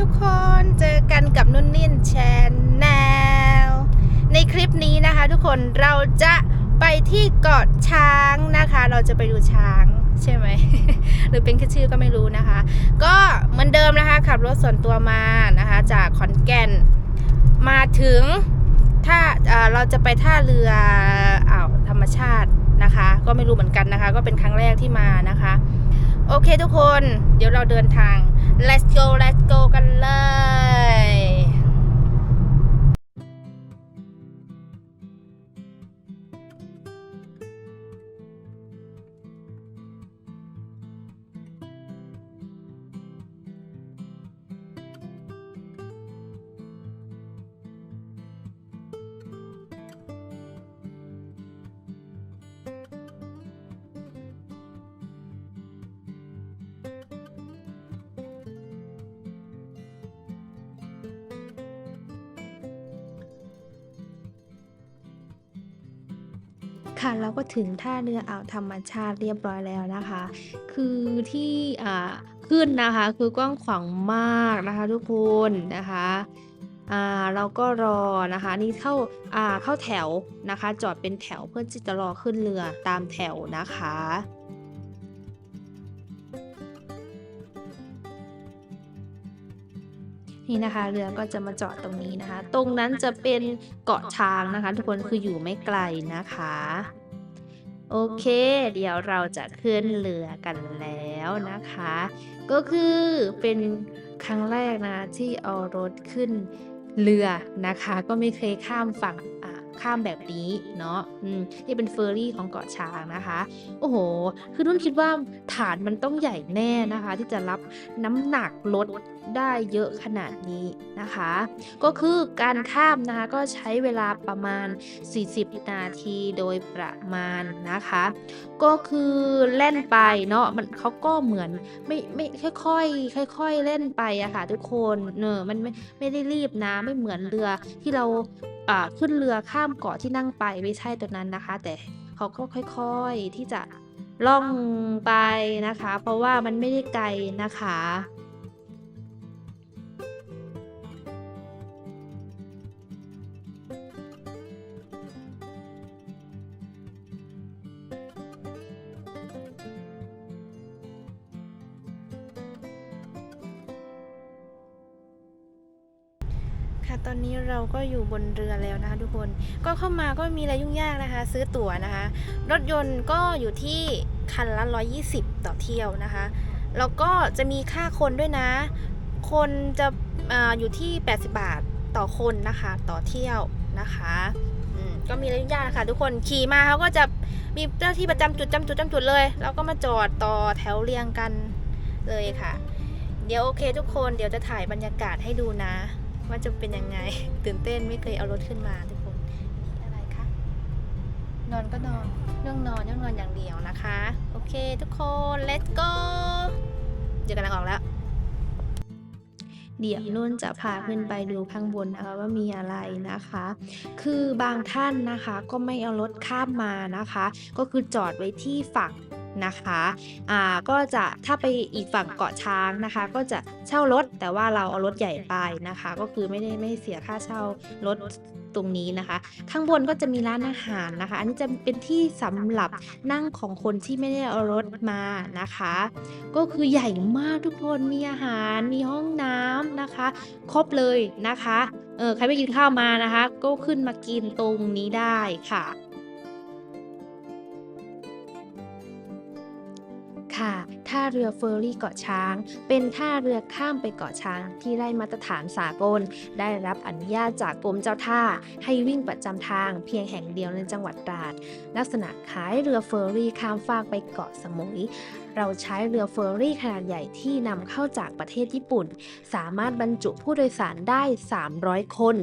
ทุกคนเจอกันกับนุ่นนิ่นแชนแนลในคลิปนี้นะคะทุกคนเราจะไปที่เกาะช้างนะคะ เราจะไปดูช้างใช่ไหม หรือเป็นแค่ชื่อก็ไม่รู้นะคะ ก็เหมือนเดิมนะคะขับรถส่วนตัวมานะคะ จากขอนแก่นมาถึงท่าเเราจะไปท่าเรืออ่าวธรรมชาตินะคะ ก็ไม่รู้เหมือนกันนะคะ ก็เป็นครั้งแรกที่มานะคะ โอเคทุกคน เดี๋ยวเราเดินทาง let's go let's go กันเลย ค่ะเราก็ถึงท่าเรืออ่าวธรรมชาติเรียบร้อยแล้วนะคะ คือที่อ่าขึ้นนะคะคือกว้างขวางมากนะคะทุกคนนะคะอ่าเราก็รอนะคะ นี่เข้าอ่าเข้าแถวนะคะ จอดเป็นแถวเพื่อที่จะรอขึ้นเรือตามแถวนะคะ นี่นะคะเรือก็จะมาจอดตรงนี้นะคะ ตรงนั้นจะเป็นเกาะช้างนะคะ ทุกคนคืออยู่ไม่ไกลนะคะ โอเค เดี๋ยวเราจะขึ้นเรือกันแล้วนะคะ ก็คือเป็นครั้งแรกนะที่เอารถขึ้นเรือนะคะ ก็ไม่เคยข้ามฝั่งข้ามแบบนี้เนาะอืมนี่เป็นเฟอร์รี่ของเกาะช้างนะคะ โอ้โห คือนุ่นคิดว่าฐานมันต้องใหญ่แน่นะคะ ที่จะรับน้ำหนักรถได้เยอะขนาดนี้นะคะ ก็คือการข้ามนะคะก็ใช้เวลาประมาณ 40 นาทีโดยประมาณนะคะ ก็คือเล่นไปเนาะมันเขาก็เหมือนไม่ไม่ค่อยๆค่อยๆเล่นไปอะค่ะทุกคนเนอะมันไม่ไม่ได้รีบนะไม่เหมือนเรือที่เราอ่าขึ้นเรือข้ามเกาะที่นั่งไปไม่ใช่ตัวนั้นนะคะ แต่เขาก็ค่อยๆที่จะล่องไปนะคะ เพราะว่ามันไม่ได้ไกลนะคะ ตอนนี้เราก็อยู่บนเรือแล้วนะคะทุกคน ก็เข้ามาก็มีอะไรยุ่งยากนะคะ ซื้อตั๋วนะคะ รถยนต์ก็อยู่ที่คันละ 120 ต่อเที่ยวนะคะ แล้วก็จะมีค่าคนด้วยนะ คนจะออยู่ที่ 80 บาทต่อคนนะคะ ต่อเที่ยวนะคะก็มีอะไรยุ่งยากนะคะทุกคน ขี่มาเขาก็จะมีเจ้าที่ประจำจุดจำจุดจำจุดเลย แล้วก็มาจอดต่อแถวเรียงกันเลยค่ะ เดี๋ยวโอเคทุกคนเดี๋ยวจะถ่ายบรรยากาศให้ดูนะ ว่าจะเป็นยังไง ตื่นเต้นไม่เคยเอารถขึ้นมาทุกคนนี่อะไรคะนอนก็นอนเรื่องนอนเรื่องนอนอย่างเดียวนะคะ โอเคทุกคน let's go เดี๋ยวกำลังออกแล้ว เดี๋ยวนุ่นจะพาขึ้นไปดูข้างบนนะคะว่ามีอะไรนะคะ คือบางท่านนะคะก็ไม่เอารถข้ามมานะคะ ก็คือจอดไว้ที่ฝั่ง นะคะอ่าก็จะถ้าไปอีกฝั่งเกาะช้างนะคะ ก็จะเช่ารถแต่ว่าเราเอารถใหญ่ไปนะคะ ก็คือไม่ได้ไม่เสียค่าเช่ารถตรงนี้นะคะ ข้างบนก็จะมีร้านอาหารนะคะ อันนี้จะเป็นที่สำหรับนั่งของคนที่ไม่ได้เอารถมานะคะ ก็คือใหญ่มากทุกคนมีอาหารมีห้องน้ำนะคะ ครบเลยนะคะเออใครไม่กินข้าวมานะคะ ก็ขึ้นมากินตรงนี้ได้ค่ะ ค่ะ ท่าเรือเฟอร์รี่เกาะช้าง เป็นท่าเรือข้ามไปเกาะช้าง ที่ได้มาตรฐานสากล ได้รับอนุญาตจากกรมเจ้าท่า ให้วิ่งประจำทางเพียงแห่งเดียวในจังหวัดตราด ลักษณะคล้ายเรือเฟอร์รี่ข้ามฟากไปเกาะสมุย เราใช้เรือเฟอร์รี่ขนาดใหญ่ที่นำเข้าจากประเทศญี่ปุ่น สามารถบรรจุผู้โดยสารได้ 300 คน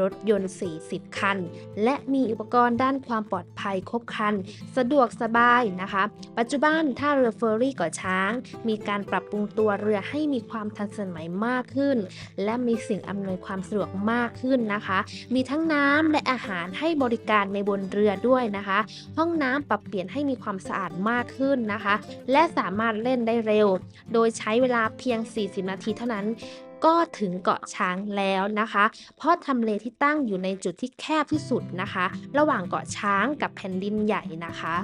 รถยนต์ 40 คัน และมีอุปกรณ์ด้านความปลอดภัยครบครัน สะดวกสบายนะคะ ปัจจุบันท่าเรือเฟอร์รี่เกาะช้างมีการปรับปรุงตัวเรือให้มีความทันสมัยมากขึ้น และมีสิ่งอำนวยความสะดวกมากขึ้นนะคะ มีทั้งน้ำและอาหารให้บริการในบนเรือด้วยนะคะ ห้องน้ำปรับเปลี่ยนให้มีความสะอาดมากขึ้นนะคะ และสามารถเล่นได้เร็ว โดยใช้เวลาเพียง 40 นาทีเท่านั้นก็ถึงเกาะช้างแล้วนะคะ เพราะทำเลที่ตั้งอยู่ในจุดที่แคบที่สุดนะคะ ระหว่างเกาะช้างกับแผ่นดินใหญ่นะคะ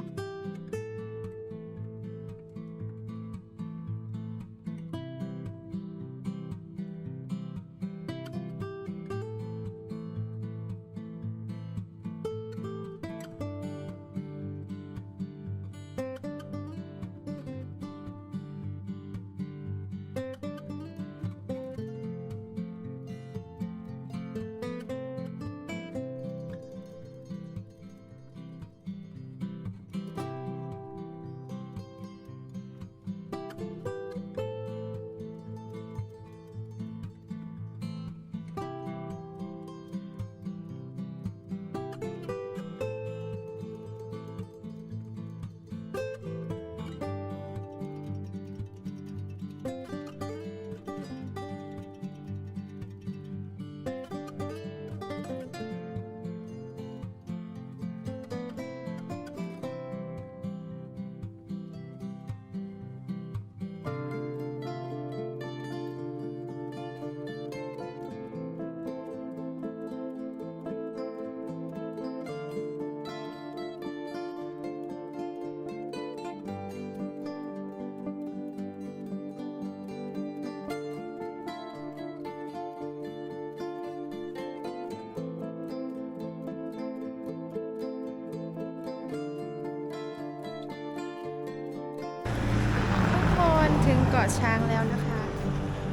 าะช้างแล้วนะคะ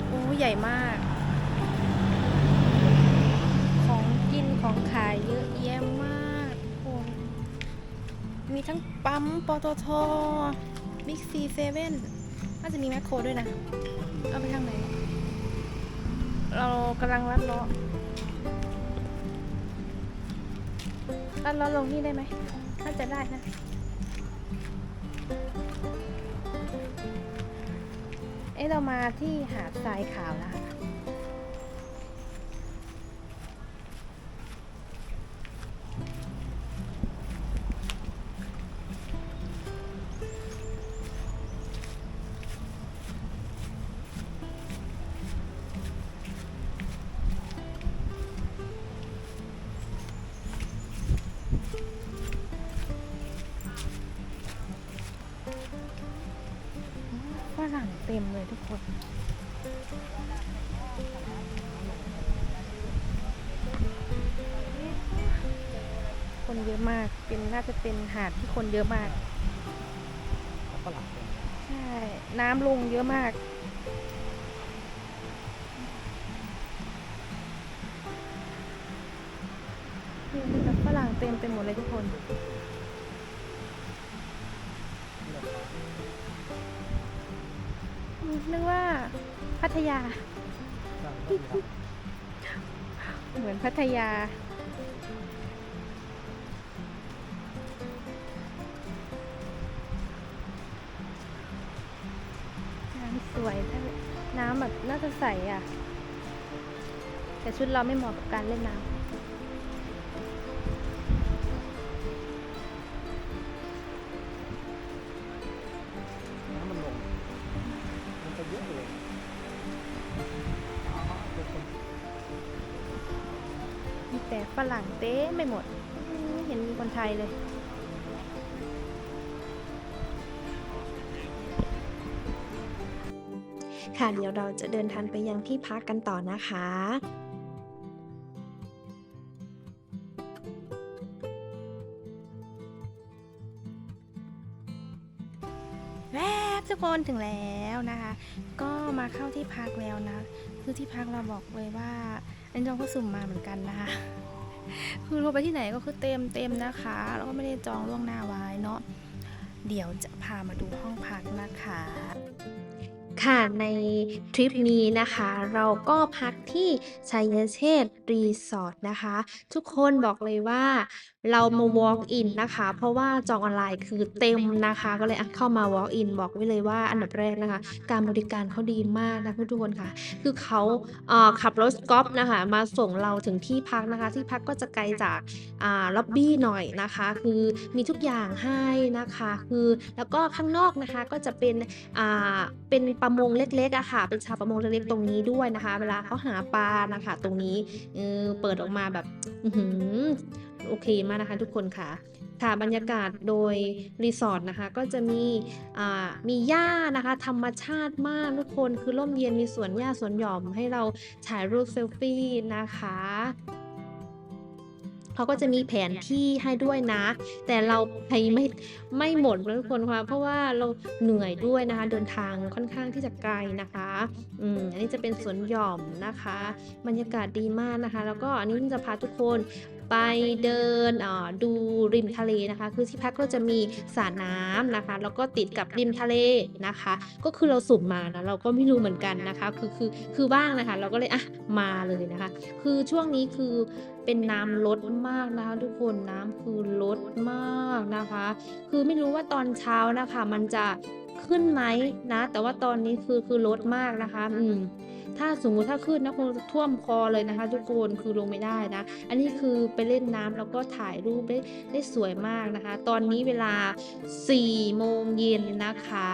โอ้ใหญ่มาก ของกินของขายเยอะแยะมากคนมีทั้งปั๊มปตทบิ๊กซีเซเว่นน่าจะมีแมคโครด้วยนะ เอาไปทางไหน เรากำลังลัดเลาะลัดเลาะลงนี่ได้ไหมน่าจะได้นะ เอ๊ะเรามาที่หาดทรายขาวนะคะ เต็มเลยทุกคนคนเยอะมาก เป็นน่าจะเป็นหาดที่คนเยอะมากฝรั่งเป็นใช่ น้ำลงเยอะมาก นึกว่าพัทยา เหมือนพัทยา น้ำสวยถ้าน้ำแบบน่าจะใสอะ แต่ชุดเราไม่เหมาะกับการเล่นน้ำ เยอะเลยอ๋อเป็นคนมีแต่ฝรั่งเต้ไม่หมดอืมไม่เห็นมีคนไทยเลยค่ะเดี๋ยวเราจะเดินทางไปยังที่พักกันต่อนะคะ แวบทุกคนถึงแล้วนะคะก็มา เข้าที่พักแล้วนะ คือที่พักเราบอกเลยว่า อันจองก็สุ่มมาเหมือนกันนะคะ คือเราไปที่ไหนก็คือเต็มเต็มนะคะ แล้วก็ไม่ได้จองล่วงหน้าไว้เนาะ เดี๋ยวจะพามาดูห้องพักนะคะค่ะในทริปนี้นะคะเราก็พักที่ชัยเชษ์รีสอร์ทนะคะ ทุกคนบอกเลยว่า เรามา walk in นะคะ เพราะว่าจองออนไลน์คือเต็มนะคะ ก็เลยเข้ามา walk in บอกไว้เลยว่าอันดับแรกนะคะ การบริการเขาดีมากนะทุกคนค่ะ คือเขาเขับรถกอล์ฟนะคะ มาส่งเราถึงที่พักนะคะ ที่พักก็จะไกลจากล็อบบี้หน่อยนะคะ คือมีทุกอย่างให้นะคะ คือแล้วก็ข้างนอกนะคะก็จะเป็นเป็นประมงเล็กๆอะค่ะ เป็นชาวประมงเล็กๆตรงนี้ด้วยนะคะ เวลาเขาหาปลานะคะ ตรงนี้เปิดออกมาแบบ โอเคมากนะคะทุกคนค่ะค่ะบรรยากาศโดยรีสอร์ทนะคะก็จะมีมีหญ้านะคะ ธรรมชาติมากทุกคนคือร่มเย็นมีสวนหญ้าสวนหย่อมให้เราถ่ายรูปเซลฟี่นะคะเขาก็จะมีแผนที่ให้ด้วยนะ แต่เราไปไม่ไม่หมดนะทุกคนค่ะเพราะว่าเราเหนื่อยด้วยนะคะ เดินทางค่อนข้างที่จะไกลนะคะอืมอันนี้จะเป็นสวนหย่อมนะคะ บรรยากาศดีมากนะคะ แล้วก็อันนี้จะพาทุกคน ไปเดินดูริมทะเลนะคะ คือที่พักก็จะมีสระน้ำนะคะ แล้วก็ติดกับริมทะเลนะคะ ก็คือเราสุ่มมานะเราก็ไม่รู้เหมือนกันนะคะ คือคือคือว่างนะคะ เราก็เลยอะมาเลยนะคะ คือช่วงนี้คือเป็นน้ำลดมากนะคะ ทุกคนน้ำคือลดมากนะคะ คือไม่รู้ว่าตอนเช้านะคะ มันจะขึ้นไหมนะ แต่ว่าตอนนี้คือคือลดมากนะคะ อืม ถ้าสมมติถ้าขึ้นนะคงท่วมคอเลยนะคะ ทุกคนคือลงไม่ได้นะ อันนี้คือไปเล่นน้ำแล้วก็ถ่ายรูปได้ได้สวยมากนะคะ ตอนนี้เวลา4โมงเย็นนะคะ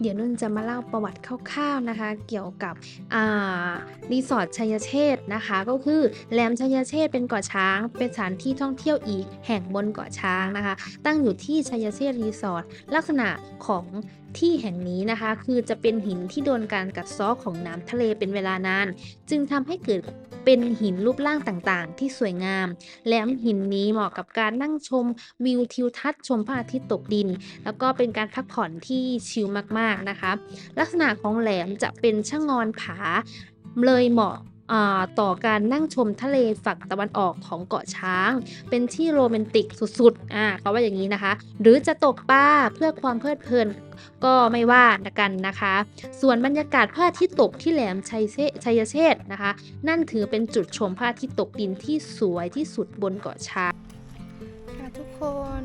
เดี๋ยวนุ่นจะมาเล่าประวัติคร่าวๆนะคะ เกี่ยวกับรีสอร์ทชัยเชษ์นะคะ ก็คือแหลมชัยเชษ์เป็นเกาะช้าง เป็นสถานที่ท่องเที่ยวอีกแห่งบนเกาะช้างนะคะ ตั้งอยู่ที่ชัยเชษ์รีสอร์ทลักษณะของที่แห่งนี้นะคะ คือจะเป็นหินที่โดนการกัดเซาะของน้ำทะเลเป็นเวลานาน จึงทำให้เกิดเป็นหินรูปร่างต่างๆ ที่สวยงาม แหลมหินนี้เหมาะกับการนั่งชมวิวทิวทัศน์ชมพระอาทิตย์ตกดิน แล้วก็เป็นการพักผ่อนที่ชิลมากๆนะคะ ลักษณะของแหลมจะเป็นชะงอนผาเลยเหมาะ ต่อการนั่งชมทะเลฝั่งตะวันออกของเกาะช้าง เป็นที่โรแมนติกสุดๆอ่าเขาว่าอย่างนี้นะคะ หรือจะตกปลาเพื่อความเพลิดเพลินก็ไม่ว่ากันนะคะ ส่วนบรรยากาศพระอาทิตย์ตกที่แหลมชัยเชชัยเชษ์นะคะ นั่นถือเป็นจุดชมพระอาทิตย์ตกดินที่สวยที่สุดบนเกาะช้างค่ะทุกคน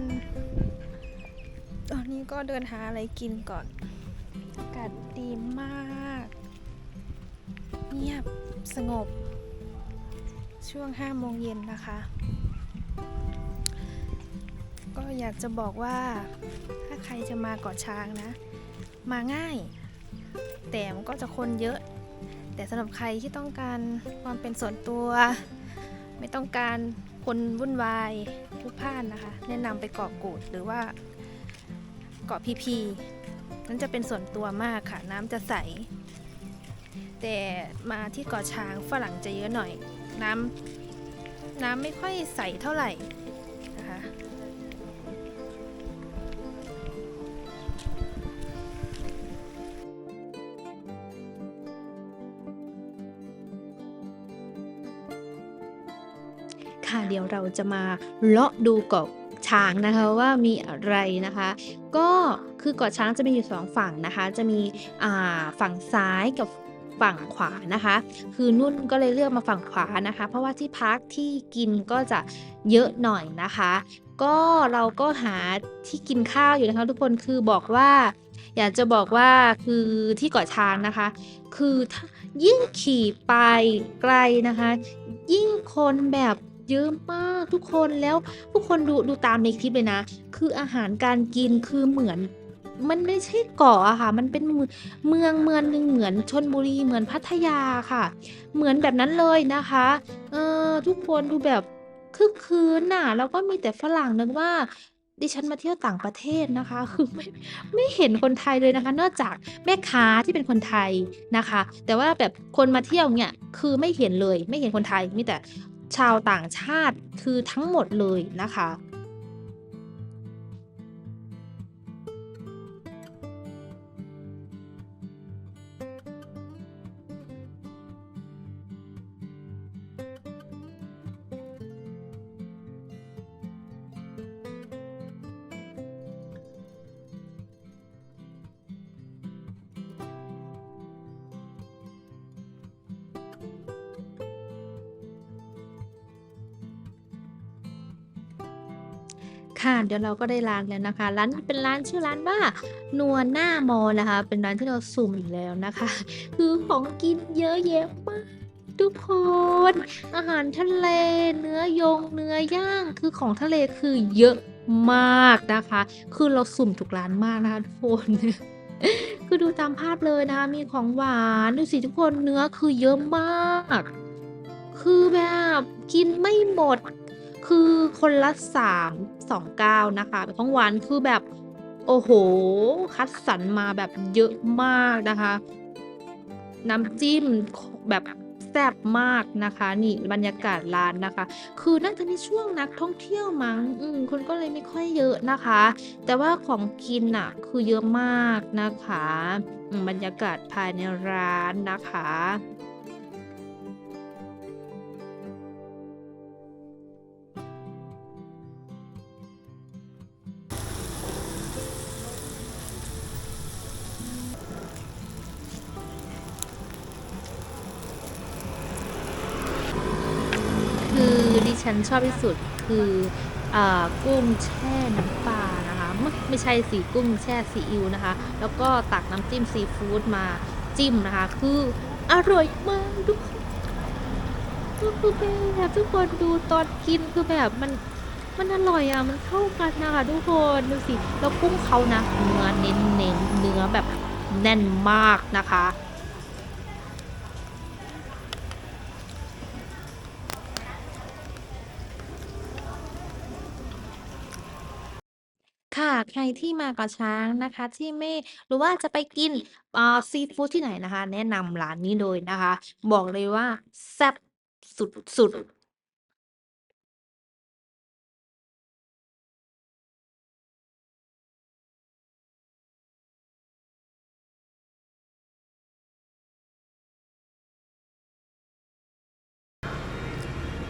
ตอนนี้ก็เดินหาอะไรกินก่อน อากาศดีมาก เงียบสงบ ช่วง5โมงเย็นนะคะ ก็อยากจะบอกว่าถ้าใครจะมาเกาะช้างนะ มาง่าย แต่มันก็จะคนเยอะ แต่สำหรับใครที่ต้องการความเป็นส่วนตัว ไม่ต้องการคนวุ่นวายพลุกพล่านนะคะ แนะนำไปเกาะกูดหรือว่าเกาะพีพีนั้นจะเป็นส่วนตัวมากค่ะ น้ำจะใส แต่มาที่เกาะช้างฝรั่งจะเยอะหน่อย น้ำน้ำไม่ค่อยใสเท่าไหร่นะคะค่ะเดี๋ยวเราจะมาเลาะดูเกาะช้างนะคะว่ามีอะไรนะคะ ก็คือเกาะช้างจะมีอยู่สองฝั่งนะคะ จะมีฝั่งซ้ายกับ ฝั่งขวานะคะ คือนุ่นก็เลยเลือกมาฝั่งขวานะคะ เพราะว่าที่พักที่กินก็จะเยอะหน่อยนะคะ ก็เราก็หาที่กินข้าวอยู่นะคะทุกคนคือบอกว่า อยากจะบอกว่าคือที่เกาะช้างนะคะ คือถ้ายิ่งขี่ไปไกลนะคะ ยิ่งคนแบบเยอะมากทุกคนแล้วทุกคนดูดูตามในคลิปเลยนะ คืออาหารการกินคือเหมือน มันไม่ใช่เกาะอะค่ะ มันเป็นเมืองเมืองหนึ่งเหมือนชนบุรีเหมือนพัทยาค่ะ เหมือนแบบนั้นเลยนะคะ เออทุกคนดูแบบคึกคืนน่ะ แล้วก็มีแต่ฝรั่งนึกว่าดิฉันมาเที่ยวต่างประเทศนะคะ คือไม่ไม่เห็นคนไทยเลยนะคะ นอกจากแม่ค้าที่เป็นคนไทยนะคะ แต่ว่าแบบคนมาเที่ยวเนี่ยคือไม่เห็นเลย ไม่เห็นคนไทยมีแต่ชาวต่างชาติคือทั้งหมดเลยนะคะ ค่ะ เดี๋ยวเราก็ได้ร้านแล้วนะคะ ร้านนี้เป็นร้านชื่อร้านว่านัวหน้ามอนะคะ เป็นร้านที่เราสุ่มอยู่แล้วนะคะ คือของกินเยอะแยะมากทุกคน อาหารทะเล เนื้อยง เนื้อย่างคือของทะเลคือเยอะมากนะคะ คือเราสุ่มทุกร้านมากนะคะทุกคนคือดูตามภาพเลยนะคะมีของหวานดูสิทุกคนเนื้อคือเยอะมาก คือแบบกินไม่หมด คือคนละสาม สองเก้านะคะ เป็นของหวานคือแบบ โอ้โห คัดสรรมาแบบเยอะมากนะคะ น้ำจิ้มแบบแซ่บมากนะคะ นี่บรรยากาศร้านนะคะ คือน่าจะในช่วงนักท่องเที่ยวมั้ง อืมคนก็เลยไม่ค่อยเยอะนะคะ แต่ว่าของกินอะ คือเยอะมากนะคะ บรรยากาศภายในร้านนะคะ ฉันชอบที่สุดคืออกุ้งแช่น้ำปลานะคะไม่ไม่ใช่สีกุ้งแช่ซีอิ๊วนะคะ แล้วก็ตักน้ำจิ้มซีฟู้ดมาจิ้มนะคะ คืออร่อยมากทุกคนก็คือแบบทุกคนดูตอนกินคือแบบมันมันอร่อยอะ มันเข้ากันนะคะทุกคนดูสิ แล้วกุ้งเขานะ เนื้อเน้นเน้นเนื้อแบบแน่นมากนะคะ ใครที่มากับช้างนะคะ ที่ไม่หรือว่าจะไปกินอ่ซีฟู้ดที่ไหนนะคะ แนะนำร้านนี้เลยนะคะ บอกเลยว่าแซ่บสุดๆ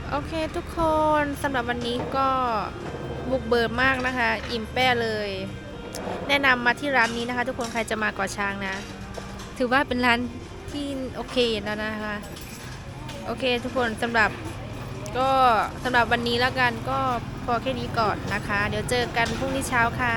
โอเคทุกคนสำหรับวันนี้ก็ บุกเบิดมากนะคะ อิ่มแป้เลย แนะนำมาที่ร้านนี้นะคะ ทุกคนใครจะมาก่อช้างนะ ถือว่าเป็นร้านที่โอเคแล้วนะคะ โอเคทุกคนสำหรับก็สำหรับวันนี้แล้วกันก็พอแค่นี้ก่อนนะคะ เดี๋ยวเจอกันพรุ่งนี้เช้าค่ะ